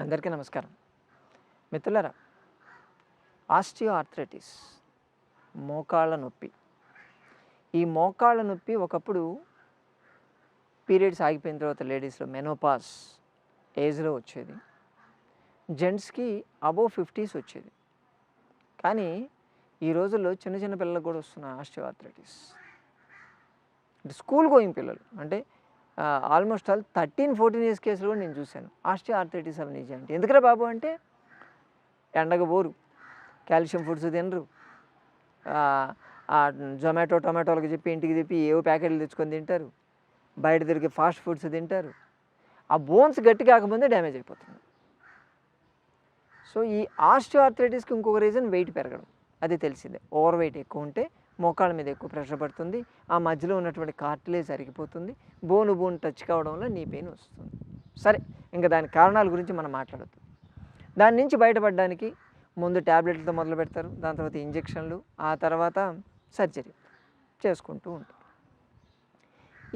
అందరికీ నమస్కారం. మిత్రులారా ఆస్టియో ఆర్థరైటిస్ మోకాళ్ళ నొప్పి. ఈ మోకాళ్ళ నొప్పి ఒకప్పుడు పీరియడ్స్ ఆగిపోయిన తర్వాత లేడీస్లో మెనోపాస్ ఏజ్లో వచ్చేది. జెంట్స్కి అబోవ్ ఫిఫ్టీస్ వచ్చేది. కానీ ఈ రోజుల్లో చిన్న చిన్న పిల్లలకు కూడా వస్తున్న ఆస్టియో ఆర్థరైటిస్ అంటే స్కూల్ గోయింగ్ పిల్లలు. అంటే almost all thirteen fourteen years కేసులు కూడా నేను చూశాను. ఆస్టియో ఆర్థరైటిస్ అవి నిజం అంటే ఎందుకురా బాబు అంటే ఎండగ పోరు కాల్షియం ఫుడ్స్ తినరు. జొమాటో టొమాటోలకు చెప్పి ఇంటికి చెప్పి ఏవో ప్యాకెట్లు తెచ్చుకొని తింటారు. బయట దొరికే ఫాస్ట్ ఫుడ్స్ తింటారు. ఆ బోన్స్ గట్టి కాకముందే డ్యామేజ్ అయిపోతుంది. సో ఈ ఆస్టియో ఆర్థరైటిస్కి ఇంకొక రీజన్ వెయిట్ పెరగడం. అది తెలిసిందే. ఓవర్ వెయిట్ ఎక్కువ ఉంటే మోకాళ్ళ మీద ఎక్కువ ప్రెషర్ పడుతుంది. ఆ మధ్యలో ఉన్నటువంటి కార్టిలేజ్ అరిగిపోతుంది. బోను బోన్ టచ్ కావడం వల్ల నీ పెయిన్ వస్తుంది. సరే ఇంకా దాని కారణాల గురించి మనం మాట్లాడద్దు. దాని నుంచి బయటపడడానికి ముందు ట్యాబ్లెట్లతో మొదలు పెడతారు. దాని తర్వాత ఇంజెక్షన్లు ఆ తర్వాత సర్జరీ చేసుకుంటూ ఉంటారు.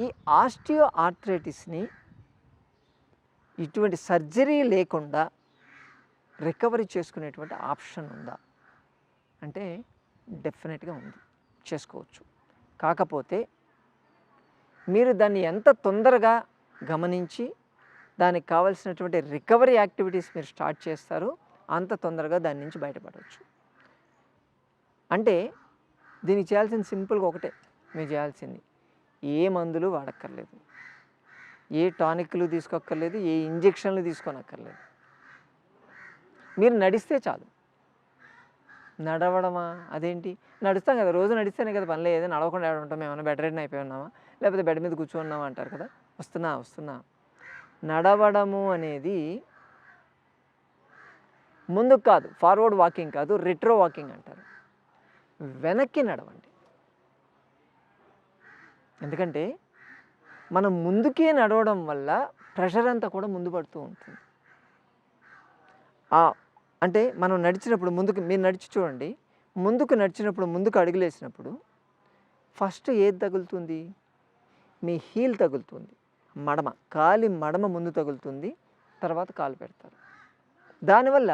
ఈ ఆస్టియో ఆర్థరైటిస్ని ఇటువంటి సర్జరీ లేకుండా రికవరీ చేసుకునేటువంటి ఆప్షన్ ఉందా? అంటే డెఫినెట్గా ఉంది. చేసుకోవచ్చు. కాకపోతే మీరు దాన్ని ఎంత తొందరగా గమనించి దానికి కావాల్సినటువంటి రికవరీ యాక్టివిటీస్ మీరు స్టార్ట్ చేస్తారో అంత తొందరగా దాని నుంచి బయటపడవచ్చు. అంటే దీనికి చేయాల్సిన సింపుల్గా ఒకటే మీరు చేయాల్సింది ఏ మందులు వాడక్కర్లేదు ఏ టానిక్లు తీసుకోక్కర్లేదు ఏ ఇంజెక్షన్లు తీసుకోనక్కర్లేదు. మీరు నడిస్తే చాలు. నడవడమా? అదేంటి? నడుస్తాం కదా రోజు నడిస్తేనే కదా పని లేదు నడవకుండా ఏడ ఉంటాం ఏమైనా బెడ్ రెడ్ అయిపోయి ఉన్నామా? లేకపోతే బెడ్ మీద కూర్చున్నామా అంటారు కదా? వస్తున్నా వస్తున్నా. నడవడము అనేది ముందుకు కాదు ఫార్వర్డ్ వాకింగ్ కాదు రిట్రో వాకింగ్ అంటారు. వెనక్కి నడవండి. ఎందుకంటే మనం ముందుకే నడవడం వల్ల ప్రెషర్ అంతా కూడా ముందు పడుతూ ఉంటుంది. అంటే మనం నడిచినప్పుడు ముందుకు మీరు నడిచి చూడండి. ముందుకు నడిచినప్పుడు ముందుకు అడుగులేసినప్పుడు ఫస్ట్ ఏది తగులుతుంది? మీ హీల్ తగులుతుంది. మడమ కాలి మడమ ముందు తగులుతుంది తర్వాత కాలు పెడతారు. దానివల్ల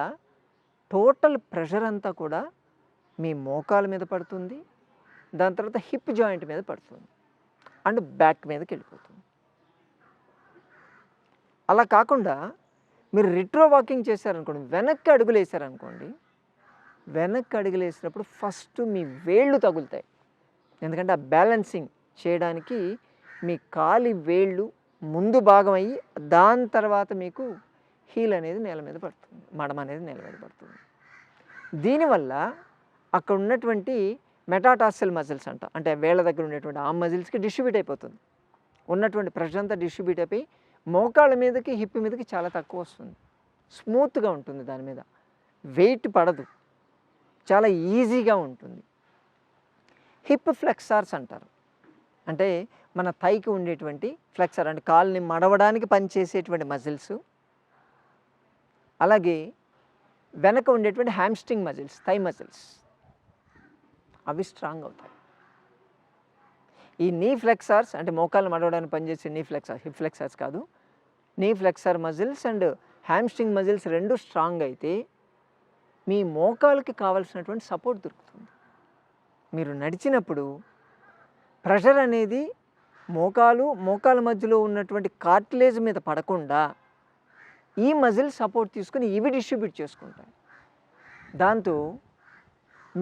టోటల్ ప్రెషర్ అంతా కూడా మీ మోకాల మీద పడుతుంది దాని తర్వాత హిప్ జాయింట్ మీద పడుతుంది అండ్ బ్యాక్ మీదకి వెళ్ళిపోతుంది. అలా కాకుండా మీరు రిట్రో వాకింగ్ చేశారనుకోండి వెనక్కి అడుగులు వేసారనుకోండి వెనక్కి అడుగులు వేసినప్పుడు ఫస్ట్ మీ వేళ్ళు తగులుతాయి. ఎందుకంటే ఆ బ్యాలెన్సింగ్ చేయడానికి మీ కాలి వేళ్ళు ముందు భాగం అయ్యి దాని తర్వాత మీకు హీల్ అనేది నేల మీద పడుతుంది మడం అనేది నేల మీద పడుతుంది. దీనివల్ల అక్కడ ఉన్నటువంటి మెటాటార్సల్ మజిల్స్ అంట అంటే వేళ్ళ దగ్గర ఉండేటువంటి ఆ మజిల్స్కి డిస్ట్రిబ్యూట్ అయిపోతుంది. ఉన్నటువంటి ప్రెషర్ అంతా డిస్ట్రిబ్యూట్ అయిపోయి మోకాళ్ళ మీదకి హిప్ మీదకి చాలా తక్కువ వస్తుంది. స్మూత్గా ఉంటుంది దాని మీద. వెయిట్ పడదు. చాలా ఈజీగా ఉంటుంది. హిప్ ఫ్లెక్సార్స్ అంటారు. అంటే మన థైకి ఉండేటువంటి ఫ్లెక్సర్ అంటే కాల్ని మడవడానికి పనిచేసేటువంటి మజిల్స్. అలాగే వెనక ఉండేటువంటి హ్యామ్స్ట్రింగ్ మజిల్స్ థై మజిల్స్. అవి స్ట్రాంగ్ అవుతాయి. ఈ నీ ఫ్లెక్సార్స్ అంటే మోకాలు మడవడానికి పనిచేసే నీ ఫ్లెక్సర్ హిప్ ఫ్లెక్సర్స్ కాదు. Knee flexor muscles and hamstring muscles రెండు స్ట్రాంగ్ అయితే మీ మోకాలకి కావాల్సినటువంటి సపోర్ట్ దొరుకుతుంది. మీరు నడిచినప్పుడు ప్రెషర్ అనేది మోకాలు మోకాల మధ్యలో ఉన్నటువంటి కార్టిలేజ్ మీద పడకుండా ఈ మజిల్ సపోర్ట్ తీసుకుని ఇవి డిస్ట్రిబ్యూట్ చేసుకుంటాయి దాంతో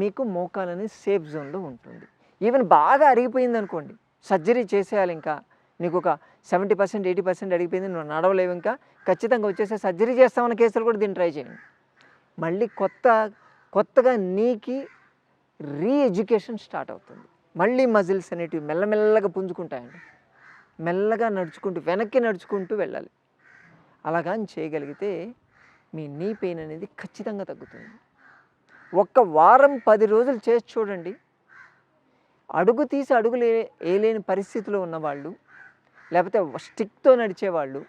మీకు మోకాలనే సేఫ్ జోన్లో ఉంటుంది. ఈవెన్ బాగా అరిగిపోయింది అనుకోండి సర్జరీ చేసేయాలి ఇంకా. నీకు ఒక సెవెంటీ పర్సెంట్ ఎయిటీ పర్సెంట్ అడిగిపోయింది నువ్వు నడవలేవు ఇంకా. ఖచ్చితంగా వచ్చేసే సర్జరీ చేస్తామన్న కేసులు కూడా దీన్ని ట్రై చేయండి. మళ్ళీ కొత్త కొత్తగా నీకి రీ ఎడ్యుకేషన్ స్టార్ట్ అవుతుంది. మళ్ళీ మజిల్స్ అనేటివి మెల్లమెల్లగా పుంజుకుంటాయండి. మెల్లగా నడుచుకుంటూ వెనక్కి నడుచుకుంటూ వెళ్ళాలి. అలాగా చేయగలిగితే మీ నీ పెయిన్ అనేది ఖచ్చితంగా తగ్గుతుంది. ఒక్క వారం పది రోజులు చేసి చూడండి. అడుగు తీసి అడుగులు వేయలేని పరిస్థితిలో ఉన్నవాళ్ళు లేకపోతే స్టిక్తో నడిచేవాళ్ళు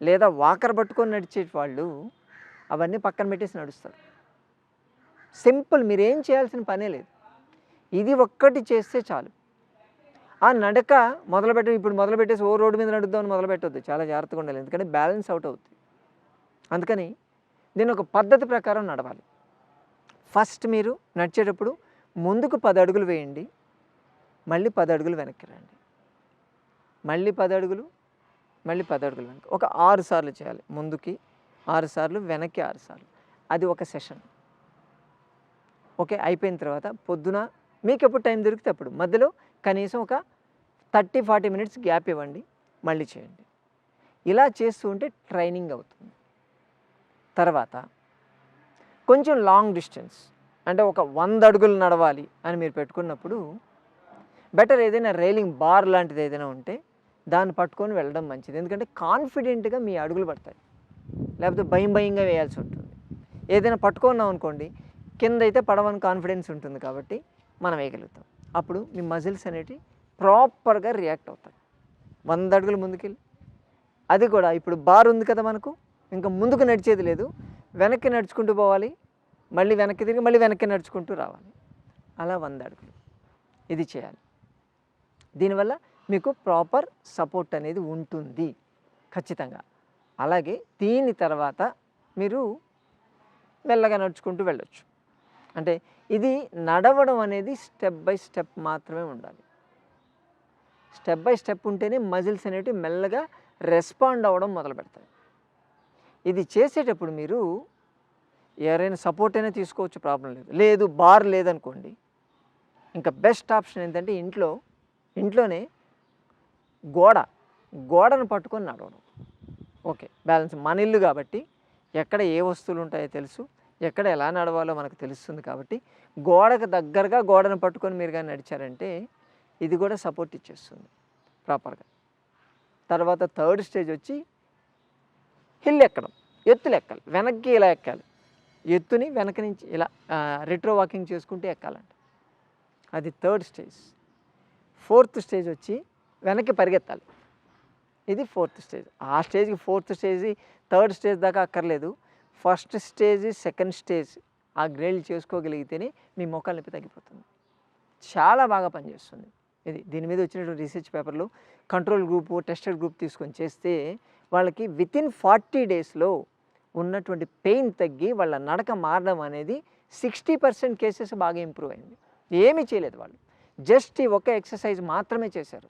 లేదా వాకర్ పట్టుకొని నడిచే వాళ్ళు అవన్నీ పక్కన పెట్టేసి నడుస్తారు. సింపుల్ మీరేం చేయాల్సిన పనే లేదు. ఇది ఒక్కటి చేస్తే చాలు. ఆ నడక మొదలుపెట్ట ఇప్పుడు మొదలుపెట్టేసి ఓ రోడ్డు మీద నడుద్దామని మొదలు పెట్టొద్దు చాలా జాగ్రత్తగా ఉండాలి ఎందుకంటే బ్యాలెన్స్ అవుట్ అవుతుంది అందుకని దీని ఒక పద్ధతి ప్రకారం నడవాలి. ఫస్ట్ మీరు నడిచేటప్పుడు ముందుకు పది అడుగులు వేయండి. మళ్ళీ పది అడుగులు వెనక్కి రండి మళ్ళీ పది అడుగులు మళ్ళీ పది అడుగులు వెనక్కి. ఒక ఆరు సార్లు చేయాలి ముందుకి. ఆరు సార్లు వెనక్కి ఆరు సార్లు. అది ఒక సెషన్. ఓకే అయిపోయిన తర్వాత పొద్దున మీకు ఎప్పుడు టైం దొరికితే అప్పుడు. మధ్యలో కనీసం ఒక థర్టీ ఫార్టీ మినిట్స్ గ్యాప్ ఇవ్వండి మళ్ళీ చేయండి. ఇలా చేస్తూ ఉంటే ట్రైనింగ్ అవుతుంది. తర్వాత కొంచెం లాంగ్ డిస్టెన్స్ అంటే ఒక వంద అడుగులు నడవాలి అని మీరు పెట్టుకున్నప్పుడు బెటర్ ఏదైనా రైలింగ్ బార్ లాంటిది ఏదైనా ఉంటే దాన్ని పట్టుకొని వెళ్ళడం మంచిది. ఎందుకంటే కాన్ఫిడెంట్గా మీ అడుగులు పడతాయి. లేకపోతే భయం భయంగా వేయాల్సి ఉంటుంది. ఏదైనా పట్టుకున్నాం అనుకోండి కింద అయితే పడవని కాన్ఫిడెన్స్ ఉంటుంది కాబట్టి మనం వేయగలుగుతాం. అప్పుడు మీ మజిల్స్ అనేటివి ప్రాపర్గా రియాక్ట్ అవుతాయి. వంద అడుగులు ముందుకెళ్ళి. అది కూడా ఇప్పుడు బార్ ఉంది కదా మనకు ఇంకా ముందుకు నడిచేది లేదు. వెనక్కి నడుచుకుంటూ పోవాలి మళ్ళీ వెనక్కి తిరిగి మళ్ళీ వెనక్కి నడుచుకుంటూ రావాలి. అలా వంద అడుగులు. ఇది చేయాలి. దీనివల్ల మీకు ప్రాపర్ సపోర్ట్ అనేది ఉంటుంది. ఖచ్చితంగా. అలాగే దీని తర్వాత మీరు మెల్లగా నడుచుకుంటూ వెళ్ళొచ్చు. అంటే ఇది నడవడం అనేది స్టెప్ బై స్టెప్ మాత్రమే ఉండాలి. స్టెప్ బై స్టెప్ ఉంటేనే మజిల్స్ అనేవి మెల్లగా రెస్పాండ్ అవ్వడం మొదలు పెడతాయి. ఇది చేసేటప్పుడు మీరు ఎవరైనా సపోర్ట్ అయినా తీసుకోవచ్చు ప్రాబ్లం లేదు. లేదు బార్ లేదనుకోండి. ఇంకా బెస్ట్ ఆప్షన్ ఏంటంటే ఇంట్లో ఇంట్లోనే గోడ గోడను పట్టుకొని నడవడం. ఓకే బ్యాలెన్స్ మన ఇల్లు కాబట్టి ఎక్కడ ఏ వస్తువులు ఉంటాయో తెలుసు ఎక్కడ ఎలా నడవాలో మనకు తెలుస్తుంది కాబట్టి గోడకు దగ్గరగా గోడను పట్టుకొని మీరు కానీ నడిచారంటే ఇది కూడా సపోర్ట్ ఇచ్చేస్తుంది ప్రాపర్గా తర్వాత థర్డ్ స్టేజ్ వచ్చి హిల్ ఎక్కడం ఎత్తులు ఎక్కాలి వెనక్కి ఇలా ఎక్కాలి. ఎత్తుని వెనక నుంచి ఇలా రిట్రో వాకింగ్ చేసుకుంటూ ఎక్కాలంట. అది థర్డ్ స్టేజ్ ఫోర్త్ స్టేజ్ వచ్చి వెనక్కి పరిగెత్తాలి. ఇది ఫోర్త్ స్టేజ్. ఆ స్టేజ్కి ఫోర్త్ స్టేజ్ థర్డ్ స్టేజ్ దాకా అక్కర్లేదు. ఫస్ట్ స్టేజ్ సెకండ్ స్టేజ్ ఆ గ్రేడ్లు చేసుకోగలిగితేనే మీ మొక్కలు నొప్పి తగ్గిపోతుంది. చాలా బాగా పనిచేస్తుంది. ఇది దీని మీద వచ్చినటువంటి రీసెర్చ్ పేపర్లు కంట్రోల్ గ్రూప్ టెస్టెడ్ గ్రూప్ తీసుకొని చేస్తే వాళ్ళకి వితిన్ ఫార్టీ డేస్లో ఉన్నటువంటి పెయిన్ తగ్గి వాళ్ళ నడక మారడం అనేది సిక్స్టీ పర్సెంట్ కేసెస్ బాగా ఇంప్రూవ్ అయింది. ఏమీ చేయలేదు వాళ్ళు. జస్ట్ ఈ ఒక ఎక్సర్సైజ్ మాత్రమే చేశారు.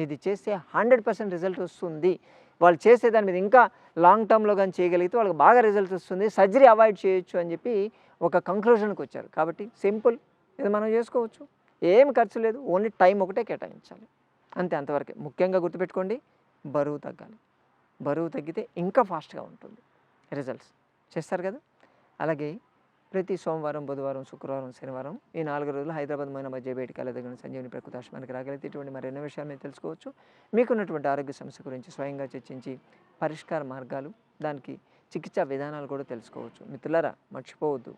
ఇది చేస్తే హండ్రెడ్ పర్సెంట్ రిజల్ట్ వస్తుంది. వాళ్ళు చేసే దాని మీద ఇంకా లాంగ్ టర్మ్లో కానీ చేయగలిగితే వాళ్ళకి బాగా రిజల్ట్ వస్తుంది. సర్జరీ అవాయిడ్ చేయొచ్చు అని చెప్పి ఒక కంక్లూజన్కి వచ్చారు. కాబట్టి సింపుల్. ఇది మనం చేసుకోవచ్చు. ఏం ఖర్చు లేదు. ఓన్లీ టైం ఒకటే కేటాయించాలి. అంతే అంతవరకే. ముఖ్యంగా గుర్తుపెట్టుకోండి. బరువు తగ్గాలి. బరువు తగ్గితే ఇంకా ఫాస్ట్గా ఉంటుంది. రిజల్ట్స్. చేస్తారు కదా? అలాగే ప్రతి సోమవారం బుధవారం శుక్రవారం శనివారం ఈ నాలుగు రోజులు హైదరాబాద్ మైన మధ్య బయటికి దగ్గర సంజీవని ప్రకృతి ఆశ్రమానికి రాగలిగితే ఇటువంటి మరి ఎన్నో విషయాలు మీరు తెలుసుకోవచ్చు. మీకున్నటువంటి ఆరోగ్య సమస్య గురించి స్వయంగా చర్చించి పరిష్కార మార్గాలు దానికి చికిత్సా విధానాలు కూడా తెలుసుకోవచ్చు. మిత్రులారా మర్చిపోవద్దు.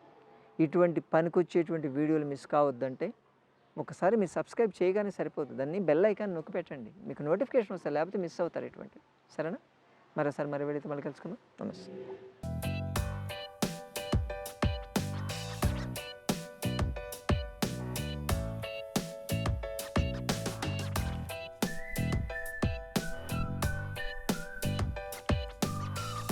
ఇటువంటి పనికొచ్చేటువంటి వీడియోలు మిస్ కావద్దంటే ఒకసారి మీరు సబ్స్క్రైబ్ చేయగానే సరిపోతుంది. దాన్ని బెల్ ఐకాన్ నొక్కి పెట్టండి. మీకు నోటిఫికేషన్ వస్తుంది లేకపోతే మిస్ అవుతారు ఇటువంటి. సరేనా? మరోసారి మరి వీడియోతో మళ్ళీ కలుసుకుందాం. నమస్తే.